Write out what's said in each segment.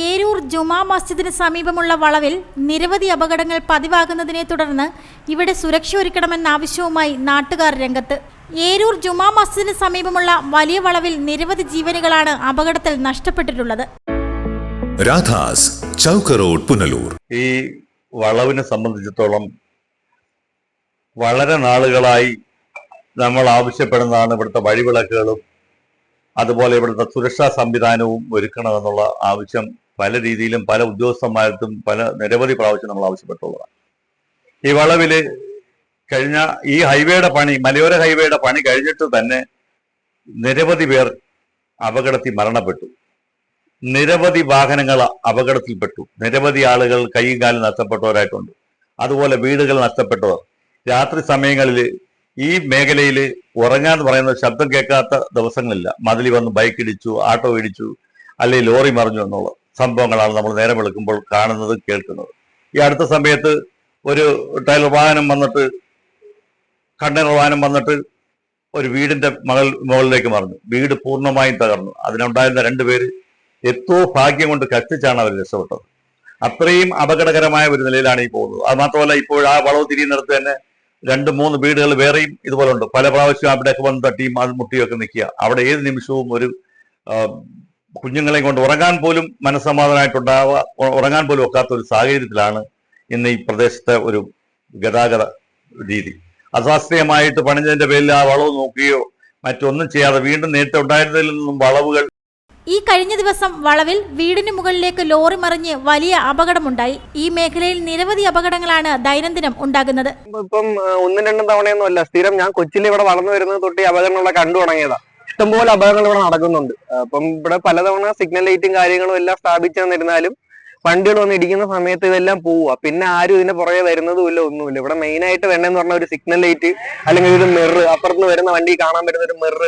ഏരൂർ ജുമാ മസ്ജിദിന് സമീപമുള്ള വളവിൽ നിരവധി അപകടങ്ങൾ പതിവാകുന്നതിനെ തുടർന്ന് ഇവിടെ സുരക്ഷ ഒരുക്കണമെന്ന ആവശ്യവുമായി നാട്ടുകാർ രംഗത്ത്. ഏരൂർ ജുമാ മസ്ജിദിന് സമീപമുള്ള വലിയ വളവിൽ നിരവധി ജീവനുകളാണ് അപകടത്തിൽ നഷ്ടപ്പെട്ടിട്ടുള്ളത്. രാധാസ് ചൗക്ക് റോഡ് പുനലൂർ. ഈ വളവിനെ സംബന്ധിച്ചിടത്തോളം വളരെ നാളുകളായി നമ്മൾ ആവശ്യപ്പെടുന്നതാണ് ഇവിടുത്തെ വഴിവിളക്കുകളും അതുപോലെ ഇവിടുത്തെ സുരക്ഷാ സംവിധാനവും ഒരുക്കണമെന്നുള്ള ആവശ്യം പല രീതിയിലും പല ഉദ്യോഗസ്ഥന്മാർക്കും പല നിരവധി പ്രാവശ്യം നമ്മൾ ആവശ്യപ്പെട്ടുള്ളതാണ്. ഈ വളവിൽ കഴിഞ്ഞ ഈ ഹൈവേയുടെ പണി മലയോര ഹൈവേയുടെ പണി കഴിഞ്ഞിട്ട് തന്നെ നിരവധി പേർ അപകടത്തിൽ മരണപ്പെട്ടു. നിരവധി വാഹനങ്ങൾ അപകടത്തിൽപ്പെട്ടു. നിരവധി ആളുകൾ കൈയും കാലും നഷ്ടപ്പെട്ടവരായിട്ടുണ്ട്. അതുപോലെ വീടുകൾ നഷ്ടപ്പെട്ടവർ. രാത്രി സമയങ്ങളിൽ ഈ മേഖലയിൽ ഉറങ്ങാൻ പറയുന്ന ശബ്ദം കേൾക്കാത്ത ദിവസങ്ങളില്ല. മതിലി വന്ന് ബൈക്ക് ഇടിച്ചു ആട്ടോ ഇടിച്ചു അല്ലെങ്കിൽ ലോറി മറിഞ്ഞു എന്നുള്ള സംഭവങ്ങളാണ് നമ്മൾ നേരെ വെളുക്കുമ്പോൾ കാണുന്നത് കേൾക്കുന്നത്. ഈ അടുത്ത സമയത്ത് ഒരു ടൈലർ വാഹനം വന്നിട്ട് കണ്ടെയ്നർ വാഹനം വന്നിട്ട് ഒരു വീടിന്റെ മകൾ മുകളിലേക്ക് മറിഞ്ഞു. വീട് പൂർണമായും തകർന്നു. അതിനുണ്ടായിരുന്ന രണ്ടുപേര് എത്തോ ഭാഗ്യം കൊണ്ട് കത്തിച്ചാണ് അവർ രക്ഷപ്പെട്ടത്. അത്രയും അപകടകരമായ ഒരു നിലയിലാണ് ഈ പോകുന്നത്. അത് മാത്രമല്ല ഇപ്പോൾ ആ വളവ് തിരിയുന്നിടത്ത് തന്നെ രണ്ട് മൂന്ന് വീടുകൾ വേറെയും ഇതുപോലെ ഉണ്ട്. പല പ്രാവശ്യം അവിടെയൊക്കെ വന്ന് തട്ടിയും അത് മുട്ടിയൊക്കെ നിൽക്കുക. അവിടെ ഏത് നിമിഷവും ഒരു ആ, കുഞ്ഞുങ്ങളെയും കൊണ്ട് ഉറങ്ങാൻ പോലും മനസ്സമാധാനമായിട്ടുണ്ടാവുക ഉറങ്ങാൻ പോലും ഒക്കാത്ത ഒരു സാഹചര്യത്തിലാണ് ഇന്ന് ഈ പ്രദേശത്തെ ഒരു ഗതാഗത രീതി. അശാസ്ത്രീയമായിട്ട് പണിഞ്ഞതിന്റെ പേരിൽ ആ വളവ് നോക്കുകയോ മറ്റൊന്നും ചെയ്യാതെ വീണ്ടും നേരത്തെ ഉണ്ടായിരുന്നതിൽ നിന്നും വളവുകൾ ഈ കഴിഞ്ഞ ദിവസം വളവിൽ വീടിന് മുകളിലേക്ക് ലോറി മറിഞ്ഞ് വലിയ അപകടമുണ്ടായി. ഈ മേഖലയിൽ നിരവധി അപകടങ്ങളാണ് ദൈനംദിനം ഉണ്ടാകുന്നത്. ഇപ്പം ഒന്നും രണ്ടും തവണയൊന്നും അല്ല. സ്ഥിരം ഞാൻ കൊച്ചിയിൽ ഇവിടെ വളർന്നു വരുന്നത് തൊട്ട് ഈ അപകടങ്ങളൊക്കെ കണ്ടു തുടങ്ങിയതാ. ഇഷ്ടംപോലെ അപകടങ്ങൾ ഇവിടെ നടക്കുന്നുണ്ട്. അപ്പം ഇവിടെ പലതവണ സിഗ്നൽ ലൈറ്റും കാര്യങ്ങളും എല്ലാം സ്ഥാപിച്ചു തന്നിരുന്നാലും വണ്ടികൾ വന്ന് ഇടിക്കുന്ന സമയത്ത് ഇതെല്ലാം പോവുക. പിന്നെ ആരും ഇതിന്റെ പുറകെ വരുന്നതും ഇല്ല ഒന്നുമില്ല. ഇവിടെ മെയിൻ ആയിട്ട് വേണ്ടെന്ന് പറഞ്ഞ ഒരു സിഗ്നൽ ലൈറ്റ് അല്ലെങ്കിൽ ഒരു മിറർ അപ്പുറത്ത് വരുന്ന വണ്ടി കാണാൻ പറ്റുന്ന ഒരു മിറർ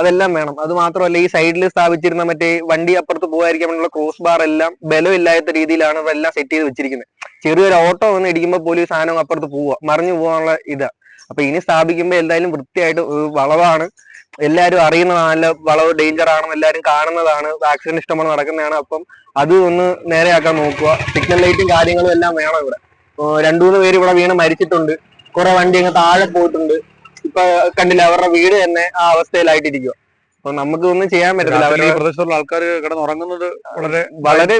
അതെല്ലാം വേണം. അത് മാത്രമല്ല ഈ സൈഡിൽ സ്ഥാപിച്ചിരുന്ന മറ്റേ വണ്ടി അപ്പുറത്ത് പോകാതിരിക്കാൻ വേണ്ടിയുള്ള ക്രോസ് ബാർ എല്ലാം ബലമില്ലാത്ത രീതിയിലാണ് ഇതെല്ലാം സെറ്റ് ചെയ്ത് വെച്ചിരിക്കുന്നത്. ചെറിയൊരു ഓട്ടോ വന്ന് ഇടിക്കുമ്പോൾ പോലും സാധനം അപ്പുറത്ത് പോവുക മറിഞ്ഞു പോകാനുള്ള ഇതാ. അപ്പൊ ഇനി സ്ഥാപിക്കുമ്പോൾ എന്തായാലും വൃത്തിയായിട്ട് വളവാണ്. എല്ലാരും അറിയുന്നതാണ് നല്ല വളവ് ഡേഞ്ചർ ആണെന്ന് എല്ലാവരും കാണുന്നതാണ്. വാക്സിൻ ഇഷ്ടമാണ് നടക്കുന്നതാണ്. അപ്പം അത് ഒന്ന് നേരെയാക്കാൻ നോക്കുക. സിഗ്നൽ ലൈറ്റും കാര്യങ്ങളും എല്ലാം വേണം ഇവിടെ. രണ്ടുമൂന്ന് രണ്ടു മൂന്ന് പേര് ഇവിടെ വീണ് മരിച്ചിട്ടുണ്ട്. കുറെ വണ്ടി അങ്ങ് താഴെ പോയിട്ടുണ്ട്. ഇപ്പൊ കണ്ടില്ല അവരുടെ വീട് തന്നെ ആ അവസ്ഥയിലായിട്ടിരിക്കുക അപ്പൊ നമുക്ക് ഒന്നും ചെയ്യാൻ പറ്റത്തില്ല. അവരുടെ പ്രദേശത്തുള്ള ആൾക്കാർ കിടന്നുറങ്ങുന്നത് വളരെ വളരെ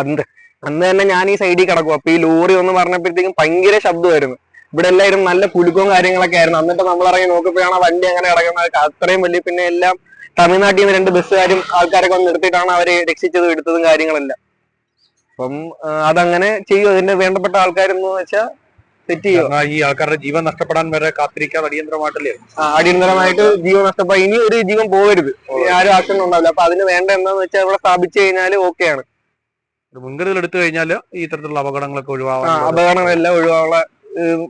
അന്ന് അന്ന് തന്നെ ഞാൻ ഈ സൈഡിൽ കിടക്കും അപ്പൊ ഈ ലോറി ഒന്ന് പറഞ്ഞപ്പോഴത്തേക്കും ഭയങ്കര ശബ്ദമായിരുന്നു. ഇവിടെ എല്ലാവരും നല്ല കുലുക്കവും കാര്യങ്ങളൊക്കെ ആയിരുന്നു. എന്നിട്ട് നമ്മൾ ഇറങ്ങി നോക്കിയപ്പോഴാണ് ആ വണ്ടി അങ്ങനെ ഇറങ്ങുന്നത്. അത്രയും വലിയ പിന്നെ എല്ലാം തമിഴ്നാട്ടിൽ നിന്ന് രണ്ട് ബസ്സുകാരും ആൾക്കാരൊക്കെ വന്ന് നിർത്തിയിട്ടാണ് അവരെ രക്ഷിച്ചതും എടുത്തതും കാര്യങ്ങളെല്ലാം. അപ്പം അതങ്ങനെ ചെയ്യും? അതിന്റെ വേണ്ടപ്പെട്ട ആൾക്കാരെന്ന് വെച്ചാൽ സെറ്റ് ചെയ്യുക ഈ ആൾക്കാരുടെ ജീവൻ നഷ്ടപ്പെടാൻ വരെ കാത്തിരിക്കാൻ അടിയന്തരമായിട്ടല്ലേ? അടിയന്തരമായിട്ട് ജീവൻ നഷ്ടപ്പെട്ട ഇനി ഒരു ജീവൻ പോകരുത്. ആരും ആശങ്ക ഉണ്ടാവില്ല. അപ്പൊ അതിന് വേണ്ട എന്താന്ന് വെച്ചാൽ ഇവിടെ സ്ഥാപിച്ചു കഴിഞ്ഞാൽ ഓക്കെയാണ്. ആണ് മുൻകരുതൽ എടുത്തു കഴിഞ്ഞാൽ ഈ തരത്തിലുള്ള അപകടങ്ങളൊക്കെ ഒഴിവാകാൻ അപകടങ്ങളെല്ലാം ഒഴിവാനുള്ള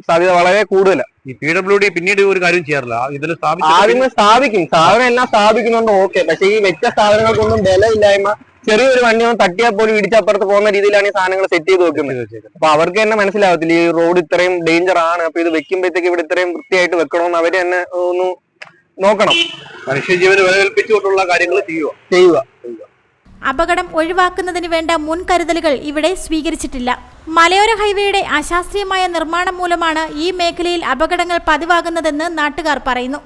സാധ്യത വളരെ കൂടുതലാണ് ഈ പി ഡബ്ല്യു ഡി പിന്നീട് ഒരു കാര്യം ചെയ്യാറില്ല. ഇതിൽ ആദ്യമേ സ്ഥാപിക്കും. സാധനം എല്ലാം സ്ഥാപിക്കുന്നുണ്ട് ഓക്കെ പക്ഷെ ഈ വെച്ച സാധനങ്ങൾക്കൊന്നും ബലമില്ലായ്മ ചെറിയൊരു വണ്ടി ഒന്ന് തട്ടിയാൽ പോലും ഇടിച്ചപ്പുറത്ത് പോകുന്ന രീതിയിലാണ് ഈ സാധനങ്ങൾ സെറ്റ് ചെയ്ത് വെക്കുന്നത്. അപ്പൊ അവർക്ക് തന്നെ മനസ്സിലാവത്തില്ല ഈ റോഡ് ഇത്രയും ഡേഞ്ചർ ആണ്. അപ്പൊ ഇത് വെക്കുമ്പോഴത്തേക്ക് ഇവിടെ ഇത്രയും വൃത്തിയായിട്ട് വെക്കണമെന്ന് അവർ തന്നെ ഒന്ന് നോക്കണം. മനുഷ്യജീവന് വിലകൽപ്പിച്ചുകൊണ്ടുള്ള കാര്യങ്ങൾ ചെയ്യുക. ചെയ്യുക. അപകടം ഒഴിവാക്കുന്നതിന് വേണ്ട മുൻകരുതലുകൾ ഇവിടെ സ്വീകരിച്ചിട്ടില്ല. മലയോര ഹൈവേയുടെ അശാസ്ത്രീയമായ നിർമ്മാണം മൂലമാണ് ഈ മേഖലയിൽ അപകടങ്ങൾ പതിവാകുന്നതെന്ന് നാട്ടുകാർ പറയുന്നു.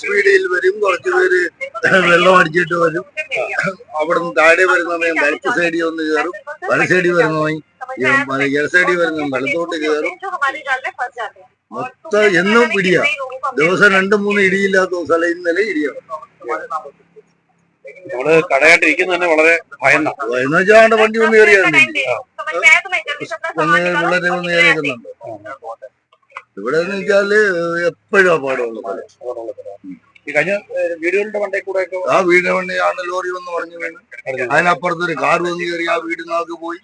സ്പീഡിൽ വരും വെള്ളം വരും. മൊത്തം എന്നും ഇടിയാ. ദിവസം രണ്ടും മൂന്നും ഇടിയില്ലാത്ത ഇന്നലെ ഇടിയാണ് നമ്മൾ കടയായിട്ട് ഇരിക്കുന്നത് തന്നെ വളരെ ഭയന്ന. എന്ന് വെച്ചാൽ വണ്ടി ഒന്ന് കയറിയായിരുന്നു ഒന്ന് പിള്ളേരെ ഒന്ന് കയറിയിരുന്നുണ്ട് ഇവിടെ എന്ന് വെച്ചാൽ എപ്പോഴും അപകടമുള്ള ഈ കഴിഞ്ഞ വീടുകളുടെ കൂടെ ഒക്കെ ആ വേണ്ടിയാണ് ലോറി വന്ന് പറഞ്ഞു വീണ്. അതിനപ്പുറത്ത് ഒരു കാർ വന്ന് കയറി ആ വീടിനകത്ത് പോയി.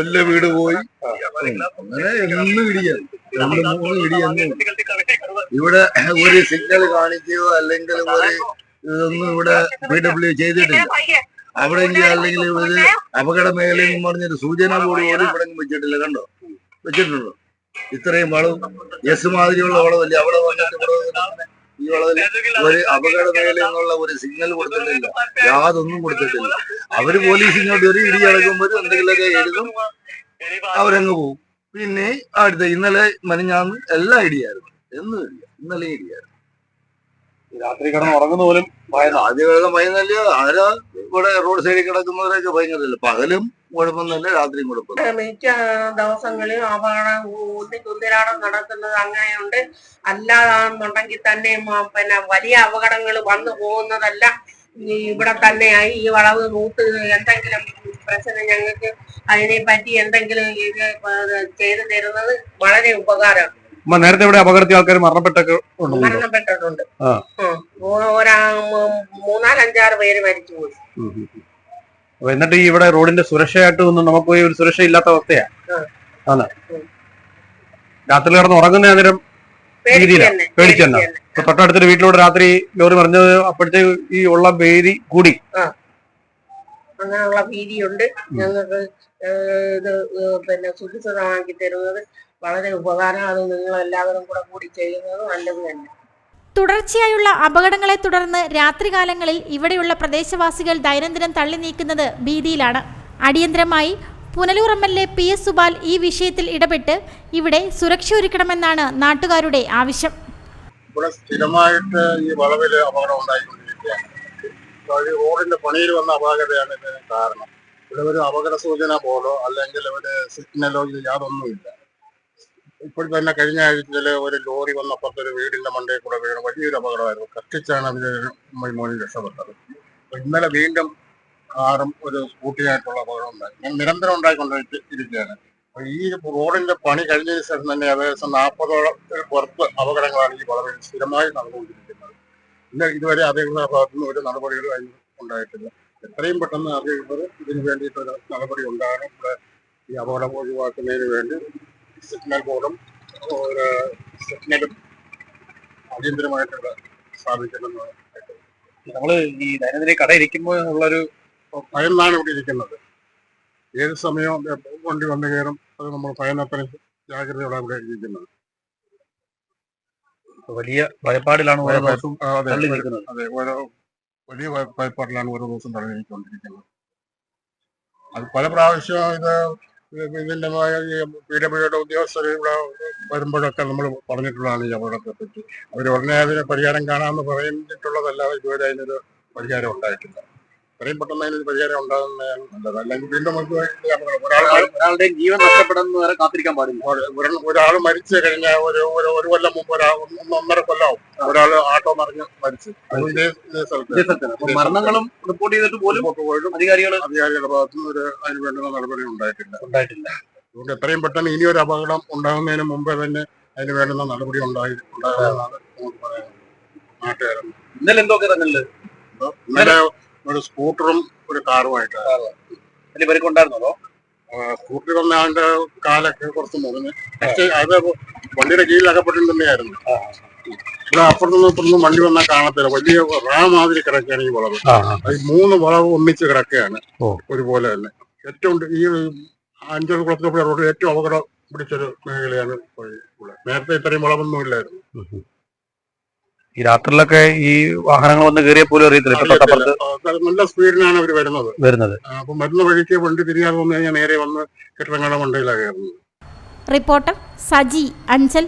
എല്ലാ വീട് പോയി. അങ്ങനെ എന്നും ഇടിയാണ് രണ്ട് മൂന്ന് ഇടി ഇവിടെ ഒരു സിഗ്നൽ കാണിക്കുകയോ അല്ലെങ്കിൽ ഒരു ഇതൊന്നും ഇവിടെ പി ഡബ്ല്യു ചെയ്തിട്ടില്ല. അവിടെ അല്ലെങ്കിൽ ഇവർ അപകട മേഖലയെന്ന് പറഞ്ഞൊരു സൂചന ബോർഡ് പോലും ഇവിടെ വെച്ചിട്ടില്ല കണ്ടോ? വെച്ചിട്ടുണ്ടോ. ഇത്രയും വളം എസ് മാതിരിയുള്ള വളമല്ലേ അവിടെ വന്നിട്ട് ഇവിടെ വന്നിട്ട് ഈ വളവിൽ ഒരു അപകട മേഖല എന്നുള്ള ഒരു സിഗ്നൽ കൊടുത്തിട്ടില്ല. യാതൊന്നും കൊടുത്തിട്ടില്ല. അവർ പോലീസ് ഇങ്ങോട്ട് ഒരു ഇടി അടക്കുമ്പോൾ എന്തെങ്കിലുമൊക്കെ എഴുതും. അവരങ്ങ് പോകും പിന്നെ അടുത്ത ഇന്നലെ മനിഞ്ഞാന്ന് എല്ലാം ഇടിയായിരുന്നു. എന്നും ഇടിയ. ഇന്നലെ ഇടിയായിരുന്നു. രാത്രി കിടന്ന് ഉറങ്ങുന്ന പോലും ആദ്യമൊക്കെ ഭയന്നല്ല? ആരാ ഇവിടെ റോഡ് സൈഡിൽ കിടക്കുന്നവരൊക്കെ ഭയങ്കരല്ല പകലും കുഴപ്പമൊന്നുമില്ല രാത്രിയും കുഴപ്പമില്ല. മിക്ക ദിവസങ്ങളിൽ അപകടം കുന്തിരാടം നടക്കുന്നത്. അങ്ങനെയുണ്ട്. അല്ലാതാണെന്നുണ്ടെങ്കിൽ തന്നെ പിന്നെ വലിയ അപകടങ്ങൾ വന്നു പോകുന്നതല്ല. ഇവിടെ തന്നെയായി ഈ വളവ് റൂട്ട് എന്തെങ്കിലും പ്രശ്നം ഞങ്ങൾക്ക് അതിനെ പറ്റി എന്തെങ്കിലും ഇത് ചെയ്തു തരുന്നത് വളരെ ഉപകാരമാണ്. നേരത്തെ ഇവിടെ അപകടത്തിൽ ആൾക്കാർ മരണപ്പെട്ടൊക്കെ മരണപ്പെട്ടിട്ടുണ്ട്. ഒരാ മൂന്നാലഞ്ചാറ് പേര് മരിച്ചുപോയി എന്നിട്ട് ഈ ഇവിടെ റോഡിന്റെ സുരക്ഷയായിട്ട് ഒന്നും നമുക്ക് ഒരു സുരക്ഷ ഇല്ലാത്ത അവസ്ഥയാ. ആണ്. രാത്രി കിടന്ന് ഉറങ്ങുന്ന നേരം പേടിച്ചെന്ന തൊട്ടടുത്തൊരു വീട്ടിലൂടെ രാത്രി ലോറി മറിഞ്ഞത് അപ്പോഴത്തേക്ക് ഈ ഉള്ള ഭീതി കൂടി. അങ്ങനെയുള്ള ഭീതിയുണ്ട്. ഞങ്ങൾക്ക് ഇത് പിന്നെ സുരക്ഷിതമാക്കി തരുന്നത് വളരെ ഉപകാരമാണ്. നിങ്ങൾ എല്ലാവരും കൂടെ കൂടി ചെയ്യുന്നത് നല്ലത് തന്നെ. തുടർച്ചയായുള്ള അപകടങ്ങളെ തുടർന്ന് രാത്രികാലങ്ങളിൽ ഇവിടെയുള്ള പ്രദേശവാസികൾ ദൈനംദിനം തള്ളി നീക്കുന്നത് ഭീതിയിലാണ്. അടിയന്തരമായി Punalur M L A P S Supal ഈ വിഷയത്തിൽ ഇടപെട്ട് ഇവിടെ സുരക്ഷ ഒരുക്കണമെന്നാണ് നാട്ടുകാരുടെ ആവശ്യം. ഇവിടെ സ്ഥിരമായിട്ട് ഈ വളവിലെ അപകടം ഉണ്ടായിക്കൊണ്ടിരിക്കുകയാണ്. റോഡിന്റെ പണിയിൽ വന്ന അപാകതയാണ് ഇതിന് കാരണം. ഇവിടെ ഒരു അപകട സൂചന പോലോ അല്ലെങ്കിൽ ഒരു സിഗ്നലോ ഇത് യാതൊന്നുമില്ല. ഇപ്പോൾ തന്നെ കഴിഞ്ഞ ആഴ്ചയിൽ ഒരു ലോറി വന്നപ്പുറത്ത് ഒരു വീടിന്റെ മണ്ടയിൽ കൂടെ വീണ് വലിയൊരു അപകടമായിരുന്നു. കത്തിച്ചാണ് അതിന് മോനിൽ രക്ഷപ്പെട്ടത്. ഇന്നലെ വീണ്ടും കാറും ഒരു സ്കൂട്ടിയായിട്ടുള്ള അപകടം ഉണ്ടായി. ഞാൻ നിരന്തരം ഉണ്ടായിക്കൊണ്ടിരിക്കുകയാണ്. ഇരിക്കുകയാണ് ഈ റോഡിന്റെ പണി കഴിഞ്ഞതിന് ശേഷം തന്നെ ഏകദേശം നാൽപ്പതോളം പുറത്ത് അപകടങ്ങളാണ് ഈ വളരെ സ്ഥിരമായി നടന്നുകൊണ്ടിരിക്കുന്നത്. ഇന്ന് ഇതുവരെ അധികൃതരുടെ ഭാഗത്തുനിന്ന് ഒരു നടപടികളും അതിന് ഉണ്ടായിട്ടില്ല. എത്രയും പെട്ടെന്ന് അറിയുന്നത് ഇതിന് വേണ്ടിയിട്ടൊരു നടപടി ഉണ്ടാകണം. ഇവിടെ ഈ അപകടം ഒഴിവാക്കുന്നതിന് വേണ്ടി സിഗ്നൽ ബോർഡും ഒരു സിഗ്നലും അടിയന്തരമായിട്ടുള്ള സ്ഥാപിക്കണമെന്ന് നമ്മൾ ഈ ദൈനംദിന കട ഇരിക്കുമ്പോൾ ഉള്ളൊരു ഭയന്നാണ് ഇവിടെ ഇരിക്കുന്നത്. ഏത് സമയവും വണ്ടി വന്നു കയറും. അത് നമ്മൾ ഭയന്നത്രയും ജാഗ്രതയോടെ ഇവിടെ ഇരിക്കുന്നത്. വലിയ ഭയപ്പാടിലാണ് ഓരോ ദിവസവും അതെ ഓരോ വലിയ ഭയ- ഭയപ്പാടിലാണ് ഓരോ ദിവസം തടഞ്ഞിരിക്കൊണ്ടിരിക്കുന്നത് അത് പല പ്രാവശ്യം ഇത് ഇതിന്റെ പി ഡബ്ല്യുടെ ഉദ്യോഗസ്ഥർ ഇവിടെ വരുമ്പോഴൊക്കെ നമ്മൾ പറഞ്ഞിട്ടുള്ളതാണ് ഈ അപകടത്തെ പറ്റി. അവർ ഉടനെ അതിന് പരിഹാരം കാണാമെന്ന് പറഞ്ഞിട്ടുള്ളതല്ലാതെ ഇതുവരെ അതിനൊരു പരിഹാരം ഉണ്ടായിട്ടില്ല. എത്രയും പെട്ടെന്ന് അതിനൊരു പരിഹാരം ഉണ്ടാകുന്നതാണ് നല്ലത് അല്ലെങ്കിൽ വീണ്ടും നമുക്ക് ഒരാൾ ഒരാളുടെ ജീവൻ നഷ്ടപ്പെടുന്ന വരെ കാത്തിരിക്കാൻ പാടില്ല. ഒരാൾ മരിച്ചു കഴിഞ്ഞാൽ ഒരു ഒരു കൊല്ലം മുമ്പ് ഒരാൾ ഒന്ന് ഒന്നര കൊല്ലാവും. ഒരാൾ ആട്ടോ നിറഞ്ഞ് മരിച്ചു. അതിന്റെ സ്ഥലത്ത്. മരണങ്ങളും റിപ്പോർട്ട് ചെയ്തിട്ട് പോലും അധികാരികൾ അധികാരികളുടെ ഭാഗത്തുനിന്ന് ഒരു അതിന് വേണ്ടുന്ന നടപടി ഉണ്ടായിട്ടില്ല. ഉണ്ടായിട്ടില്ല. അതുകൊണ്ട് എത്രയും പെട്ടെന്ന് ഇനി ഒരു അപകടം ഉണ്ടാകുന്നതിന് മുമ്പേ തന്നെ അതിന് വേണ്ടുന്ന നടപടി ഉണ്ടായി ഉണ്ടാകുമെന്നാണ് നമുക്ക് പറയാൻ നാട്ടുകാരൻ. ഇന്നലെ എന്തൊക്കെ തന്നെ ഇന്നലെ ഒരു സ്കൂട്ടറും ഒരു കാറുമായിട്ട് വലിയ ഉണ്ടായിരുന്നല്ലോ? സ്കൂട്ടറിൽ വന്ന ആളുടെ കാലൊക്കെ കുറച്ച് മുറിഞ്ഞ്. പക്ഷേ അത് വണ്ടിയുടെ കീഴിൽ അകപ്പെട്ടിട്ട് തന്നെയായിരുന്നു ഇവിടെ അപ്പുറത്തുനിന്ന് ഇപ്പുറത്തുനിന്ന് വണ്ടി വന്നാൽ കാണത്തില്ല. വലിയ റാ മാതിരി കിടക്കുകയാണ് ഈ വളവ്. അത് മൂന്ന് വളവ് ഒന്നിച്ച് കിടക്കുകയാണ്. ഒരുപോലെ തന്നെ. ഏറ്റവും ഈ അഞ്ചൽ കുളത്തിലൂടെ റോഡ് ഏറ്റവും അപകടം പിടിച്ചൊരു മേഖലയാണ് നേരത്തെ ഇത്രയും വളവൊന്നും ഇല്ലായിരുന്നു. ഈ രാത്രിയിലൊക്കെ ഈ വാഹനങ്ങൾ വന്ന് കയറിയ പോലും അറിയത്തില്ല. ഇപ്പൊ തൊട്ടപ്പുറത്ത് നല്ല സ്പീഡിലാണ് അവർ വരുന്നത്. വരുന്നത്. അപ്പം വരുന്ന വഴിക്ക് വണ്ടി തിരിയാതെ വന്നു കഴിഞ്ഞാൽ നേരെ വന്ന് കെട്ടിടങ്ങളുടെ മണ്ടയിലാണ് കയറുന്നത്. റിപ്പോർട്ടർ സജി അഞ്ചൽ.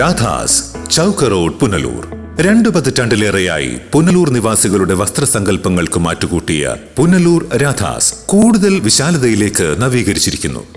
രാധാസ് ചൗക്ക് റോഡ് പുനലൂർ. രണ്ടു പതിറ്റാണ്ടിലേറെയായി പുനലൂർ നിവാസികളുടെ വസ്ത്രസങ്കല്പങ്ങൾക്ക് മാറ്റുകൂട്ടിയ പുനലൂർ രാധാസ് കൂടുതൽ വിശാലതയിലേക്ക് നവീകരിച്ചിരിക്കുന്നു.